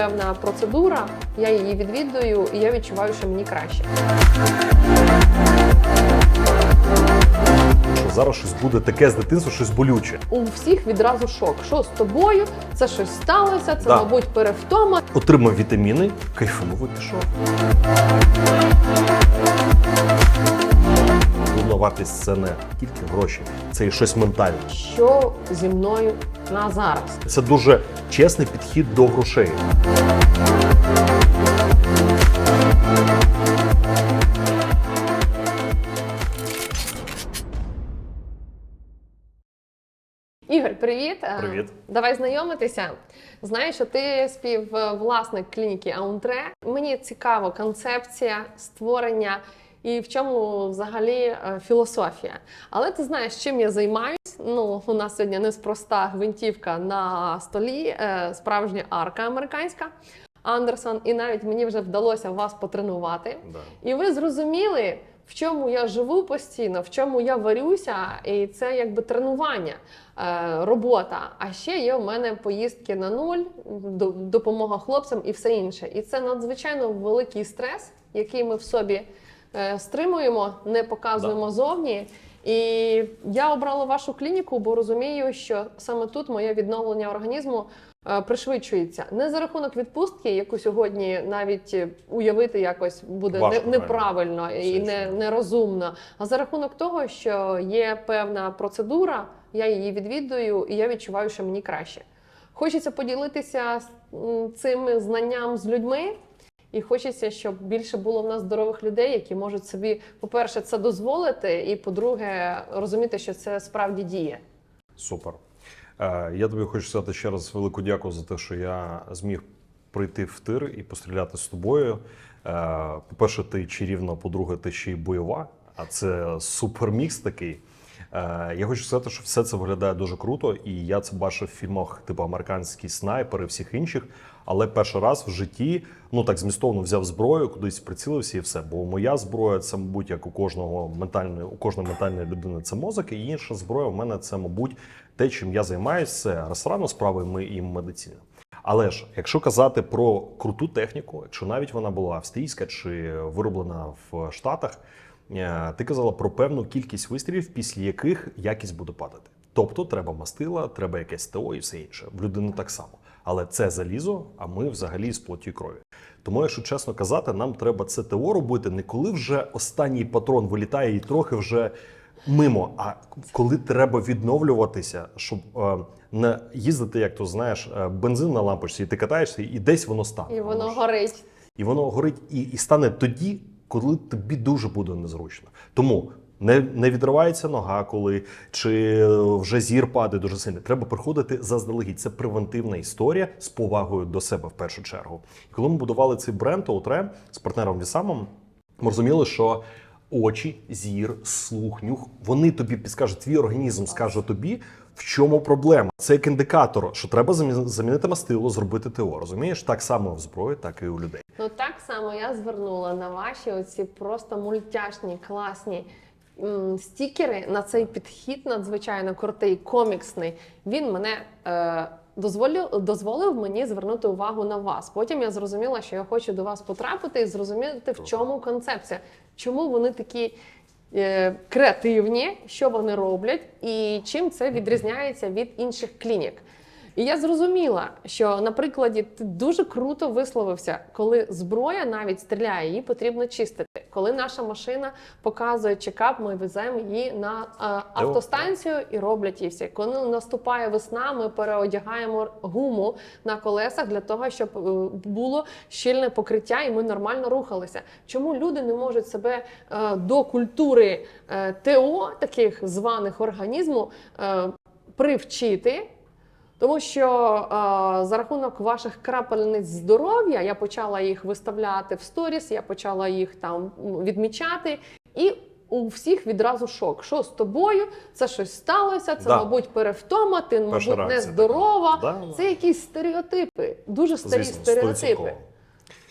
певна процедура, я її відвідую, і я відчуваю, що мені краще. Зараз щось буде таке з дитинства, щось болюче. У всіх відразу шок. Що з тобою? Це щось сталося, це, Да. мабуть, перевтома. Отримав вітаміни, кайфанув і пішов. Вартість це не тільки гроші, це і щось ментальне. Що зі мною на зараз? Це дуже чесний підхід до грошей. Ігор, привіт. Е, Привіт. Давай знайомитися. Знаю, що ти співвласник клініки Аунтре. Мені цікава концепція створення і в чому взагалі е, філософія. Але ти знаєш, чим я займаюсь? Ну, у нас сьогодні неспроста гвинтівка на столі, е, справжня арка американська. Андерсон, і навіть мені вже вдалося вас потренувати. І ви зрозуміли, в чому я живу постійно, в чому я варюся, і це якби тренування, е, робота. А ще є у мене поїздки на нуль, допомога хлопцям і все інше. І це надзвичайно великий стрес, який ми в собі стримуємо, не показуємо зовні. І я обрала вашу клініку, бо розумію, що саме тут моє відновлення організму е, пришвидшується. Не за рахунок відпустки, яку сьогодні навіть е, уявити якось буде Важко, неправильно і не, нерозумно. А за рахунок того, що є певна процедура, я її відвідую, і я відчуваю, що мені краще. Хочеться поділитися цим знанням з людьми. І хочеться, щоб більше було в нас здорових людей, які можуть собі, по-перше, це дозволити, і по-друге, розуміти, що це справді діє. Супер. Е, Я тобі хочу сказати ще раз велику дякую за те, що я зміг прийти в тир і постріляти з тобою. Е, По-перше, ти чарівна, по-друге, ти ще й бойова, а це супермікс такий. Е, Я хочу сказати, що все це виглядає дуже круто, і я це бачив в фільмах, типу американський снайпер і всіх інших. Але перший раз в житті, ну так змістовно взяв зброю, кудись прицілився і все. Бо моя зброя це, мабуть, як у кожного ментальної, у кожної ментальної людини це мозок, і інша зброя в мене це, мабуть, те, чим я займаюся, це ресторанну справи ми і медицина. Але ж, якщо казати про круту техніку, якщо навіть вона була австрійська чи вироблена в Штатах, е, ти казала про певну кількість вистрілів, після яких якість буде падати. Тобто треба мастила, треба якесь ТО і все інше. В людини так само. Але це залізо, а ми взагалі з плоті крові. Тому, якщо чесно казати, нам треба це ТО робити не коли вже останній патрон вилітає і трохи вже мимо, а коли треба відновлюватися, щоб е, не їздити, як то знаєш, е, бензин на лампочці, і ти катаєшся, і десь воно стане. І воно горить. і воно горить і, і стане тоді, коли тобі дуже буде незручно. Тому не, не відривається нога, коли чи вже зір падає дуже сильно. Треба приходити заздалегідь. Це превентивна історія з повагою до себе в першу чергу. І коли ми будували цей бренд Outре з партнером Вісамом, ми розуміли, що очі, зір, слух, нюх, вони тобі підскажуть, твій організм скаже тобі, в чому проблема. Це як індикатор, що треба замі- замінити мастило, зробити ТО. Розумієш, так само в зброї, так і у людей. Ну так само я звернула на ваші оці просто мультяшні, класні стікери на цей підхід надзвичайно крутий, коміксний. Він мене е, дозволив, дозволив мені звернути увагу на вас. Потім я зрозуміла, що я хочу до вас потрапити і зрозуміти, в чому концепція, чому вони такі. е, Креативні, що вони роблять, і чим це відрізняється від інших клінік. І я зрозуміла, що на прикладі ти дуже круто висловився, коли зброя навіть стріляє, її потрібно чистити. Коли наша машина показує чекап, ми веземо її на е, автостанцію і роблять її всі. Коли наступає весна, ми переодягаємо гуму на колесах для того, щоб е, було щільне покриття, і ми нормально рухалися. Чому люди не можуть себе е, до культури е, ТО, таких званих організму, е, привчити? Тому що е, за рахунок ваших крапельниць здоров'я я почала їх виставляти в сторіс, я почала їх там відмічати, і у всіх відразу шок. Що з тобою? Це щось сталося, це, Да. мабуть, перевтома, ти, Перша мабуть, реакція нездорова. Да, да. Це якісь стереотипи, дуже старі Звісно, стереотипи.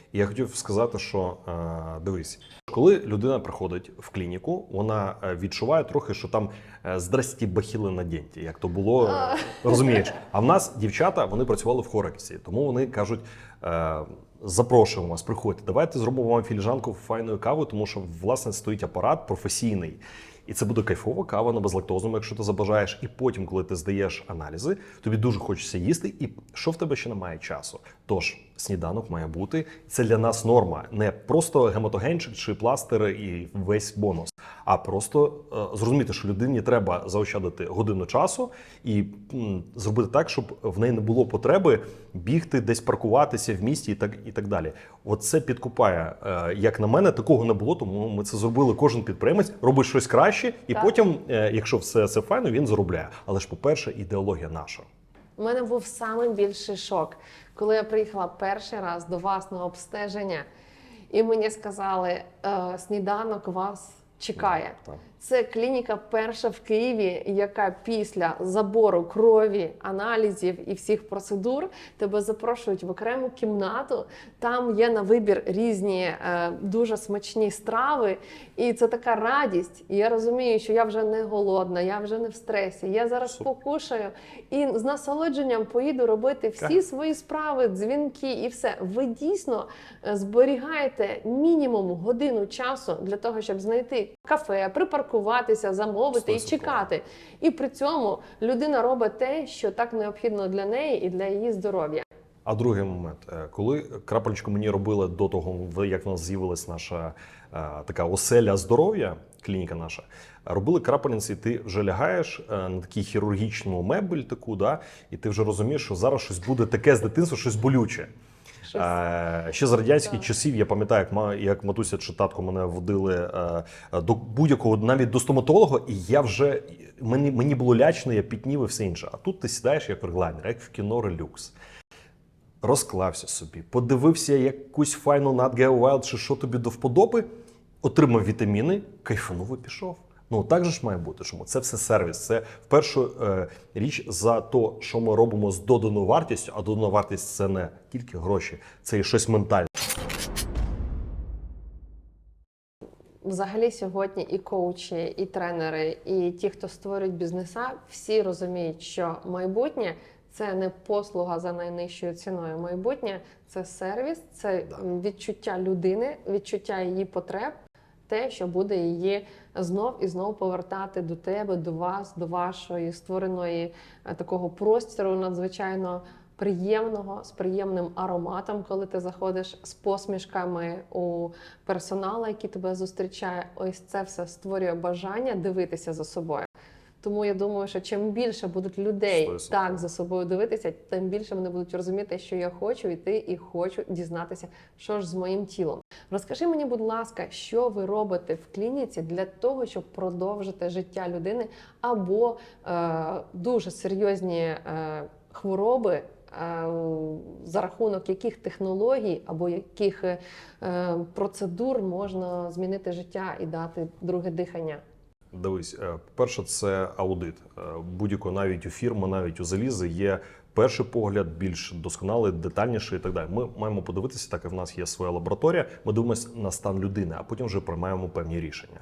100%. І я хотів сказати, що е, дивись, коли людина приходить в клініку, вона е, відчуває трохи, що там е, здрасті бахіли на денті, як то було, розумієш. А в нас дівчата вони працювали в Хорексі, тому вони кажуть. Запрошуємо вас, приходьте. Давайте зробимо вам філіжанку файної кави, тому що власне стоїть апарат професійний. І це буде кайфова кава на безлактозному, якщо ти забажаєш. І потім, коли ти здаєш аналізи, тобі дуже хочеться їсти. І що в тебе ще немає часу? Тож сніданок має бути. Це для нас норма, не просто гематогенчик чи пластир і весь бонус, а просто е, зрозуміти, що людині треба заощадити годину часу і зробити так, щоб в неї не було потреби бігти, десь паркуватися в місті і так і так далі. От це підкупає. Е, Як на мене, такого не було, тому ми це зробили. Кожен підприємець робить щось краще, і Так. потім, е, якщо все це файно, він заробляє. Але ж, по-перше, ідеологія наша. У мене був найбільший шок, коли я приїхала перший раз до вас на обстеження, і мені сказали, е, сніданок вас чекає. Так. Це клініка перша в Києві, яка після забору крові, аналізів і всіх процедур тебе запрошують в окрему кімнату. Там є на вибір різні е, дуже смачні страви, і це така радість. І я розумію, що я вже не голодна, я вже не в стресі. Я зараз Супер. покушаю і з насолодженням поїду робити всі Так. свої справи, дзвінки і все. Ви дійсно е, зберігаєте мінімум годину часу для того, щоб знайти кафе, припаркуватися, замовити і 100%. чекати. І при цьому людина робить те, що так необхідно для неї і для її здоров'я. А другий момент, Е, коли крапельку мені робили до того, як в нас з'явилась наша е, така оселя здоров'я, клініка наша, робили крапельниці, і ти вже лягаєш е, на такій хірургічному мебель, таку, да, і ти вже розумієш, що зараз щось буде таке з дитинства, щось болюче. Щось Е, Ще з радянських часів я пам'ятаю, як як матуся чи татко мене водили е, до будь-якого, навіть до стоматолога, і я вже мені, мені було лячно, я пітнів і все інше. А тут ти сідаєш як регламі, як в кіно релюкс. Розклався собі, подивився якусь файну Nat Geo Wild чи що тобі до вподоби, отримав вітаміни, кайфанув і пішов. Ну так же ж має бути. Чому це все сервіс. Це в першу е, річ за те, що ми робимо з доданою вартістю, а додана вартість це не тільки гроші, це і щось ментальне. Взагалі сьогодні і коучі, і тренери, і ті, хто створюють бізнеса, всі розуміють, що майбутнє це не послуга за найнижчою ціною. Майбутнє це сервіс, це відчуття людини, відчуття її потреб, те, що буде її знов і знов повертати до тебе, до вас, до вашої створеної е, такого простору надзвичайно приємного, з приємним ароматом, коли ти заходиш з посмішками у персоналу, який тебе зустрічає. Ось це все створює бажання дивитися за собою. Тому я думаю, що чим більше будуть людей Сто відсотків. так за собою дивитися, тим більше вони будуть розуміти, що я хочу йти і хочу дізнатися, що ж з моїм тілом. Розкажи мені, будь ласка, що ви робите в клініці для того, щоб продовжити життя людини або е, дуже серйозні е, хвороби. е, За рахунок яких технологій або яких е, процедур можна змінити життя і дати друге дихання? Дивись, е, перше, це аудит. Е, Будь-якого навіть у фірми, навіть у залізи є перший погляд, більш досконалий, детальніший і так далі. Ми маємо подивитися, так як в нас є своя лабораторія. Ми дивимося на стан людини, а потім вже приймаємо певні рішення.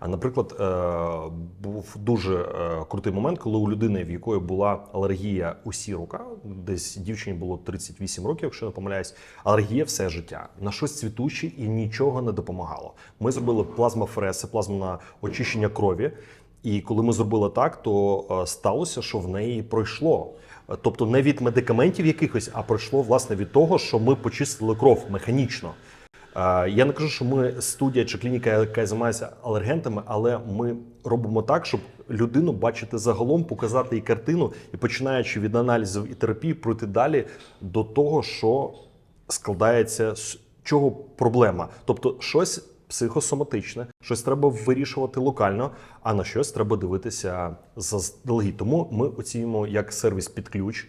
А наприклад, е, був дуже е, крутий момент, коли у людини, в якої була алергія у сірука, десь дівчині було 38 років, якщо не помиляюсь, алергія все життя на щось цвітуче і нічого не допомагало. Ми зробили плазмаферез, це плазма очищення крові. І коли ми зробили так, то е, сталося, що в неї пройшло. Тобто не від медикаментів якихось, а пройшло власне від того, що ми почистили кров механічно. Я не кажу, що ми студія чи клініка, яка займається алергентами, але ми робимо так, щоб людину бачити загалом, показати їй картину і починаючи від аналізів і терапії, пройти далі до того, що складається з чого проблема. Тобто щось психосоматичне, щось треба вирішувати локально, а на щось треба дивитися заздалегідь. Тому ми оцінюємо як сервіс під ключ.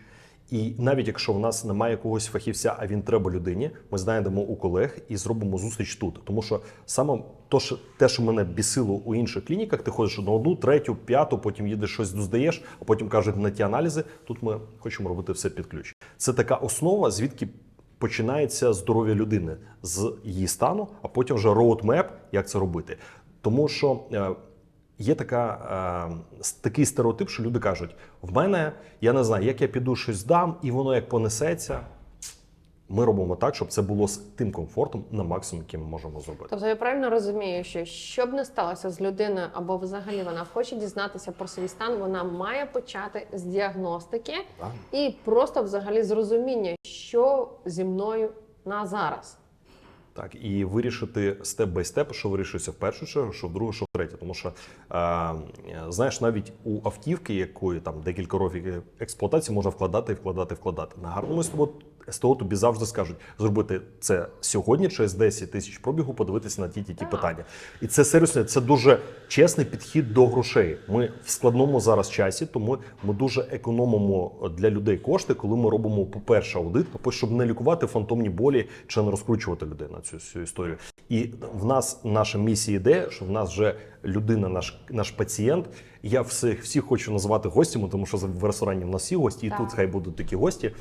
І навіть якщо в нас немає якогось фахівця, а він треба людині, ми знайдемо у колег і зробимо зустріч тут. Тому що саме то, що те, що мене бісило у інших клініках, ти ходиш на одну, третю, п'яту, потім їдеш щось доздаєш, а потім кажуть на ті аналізи. Тут ми хочемо робити все під ключ. Це така основа, звідки починається здоров'я людини з її стану, а потім вже роудмеп, як це робити. Тому що е, є така, е, такий стереотип, що люди кажуть: в мене я не знаю, як я піду щось здам, і воно як понесеться. Ми робимо так, щоб це було з тим комфортом на максимум, який ми можемо зробити. Тобто я правильно розумію, що що б не сталося з людиною, або взагалі вона хоче дізнатися про свій стан, вона має почати з діагностики Так. і просто взагалі з розуміння, що зі мною на зараз. Так, і вирішити степ бай степ, що вирішується в першу чергу, що в другу, що в третю. Тому що е, знаєш, навіть у автівки, якої там декілька років експлуатації, можна вкладати, вкладати, вкладати. На гарному СТО, СТО тобі завжди скажуть зробити це сьогодні, через 10 тисяч пробігу, подивитися на ті ті ті питання. І це серйозно, це дуже чесний підхід до грошей. Ми в складному зараз часі, тому ми дуже економимо для людей кошти, коли ми робимо, по-перше, аудит, щоб не лікувати фантомні болі чи не розкручувати людей на цю всю історію. І в нас наша місія йде, що в нас вже людина, наш наш пацієнт. Я всіх всіх хочу називати гостями, тому що в ресторані в нас всі гості, і Так. тут хай будуть такі гості.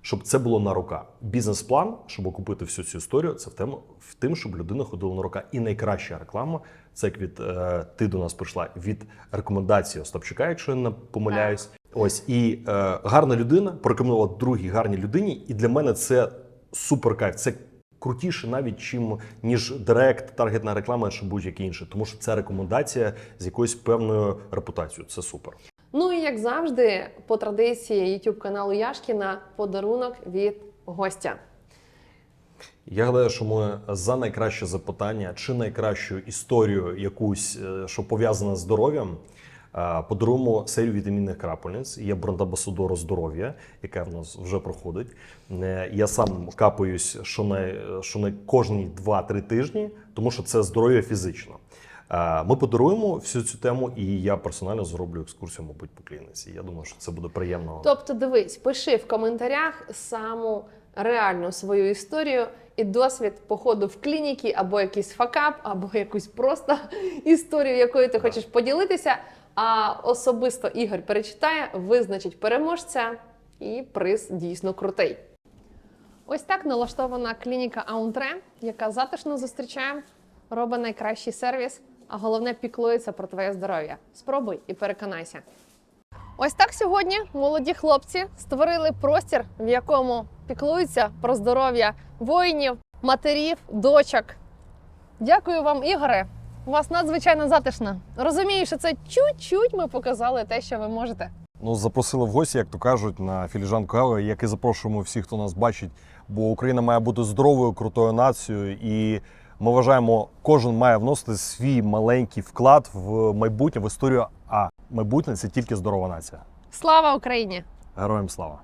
Щоб це було на рука. Бізнес-план, щоб окупити всю цю історію, це в тему в тим, щоб людина ходила на рука. І найкраща реклама це як від е, ти до нас прийшла від рекомендації Остапчука, якщо я не помиляюсь. Ось і е, гарна людина порекомендувала другій гарній людині. І для мене це супер кайф. Це крутіше навіть чим ніж директ, таргетна реклама чи будь-яке інше. Тому що це рекомендація з якоюсь певною репутацією. Це супер. Ну і як завжди, по традиції YouTube каналу Яшкіна подарунок від гостя. Я гадаю, що ми за найкраще запитання чи найкращу історію, якусь, е, що пов'язана з здоров'ям, е, подаруємо серію вітамінних крапельниць. Є брендамбасадор здоров'я, яка в нас вже проходить. Е, Я сам капаюсь щонай, щонай кожні 2-3 тижні, тому що це здоров'я фізично. Е, Ми подаруємо всю цю тему, і я персонально зроблю екскурсію, мабуть, по клініці. Я думаю, що це буде приємно. Тобто, дивись, пиши в коментарях саму реальну свою історію і досвід походу в клініки, або якийсь факап, або якусь просто історію, якою ти хочеш поділитися. А особисто Ігор перечитає, визначить переможця, і приз дійсно крутий. Ось так налаштована клініка Аунтре, яка затишно зустрічає, робить найкращий сервіс, а головне піклується про твоє здоров'я. Спробуй і переконайся. Ось так сьогодні молоді хлопці створили простір, в якому піклуються про здоров'я воїнів, матерів, дочок. Дякую вам, Ігоре. У вас надзвичайно затишно. Розумію, що це чуть-чуть ми показали те, що ви можете. Ну, запросили в гості, як то кажуть, на філіжанку кави, як і запрошуємо всіх, хто нас бачить. Бо Україна має бути здоровою, крутою нацією, і ми вважаємо, кожен має вносити свій маленький вклад в майбутнє, в історію. А майбутнє це тільки здорова нація. Слава Україні! Героям слава!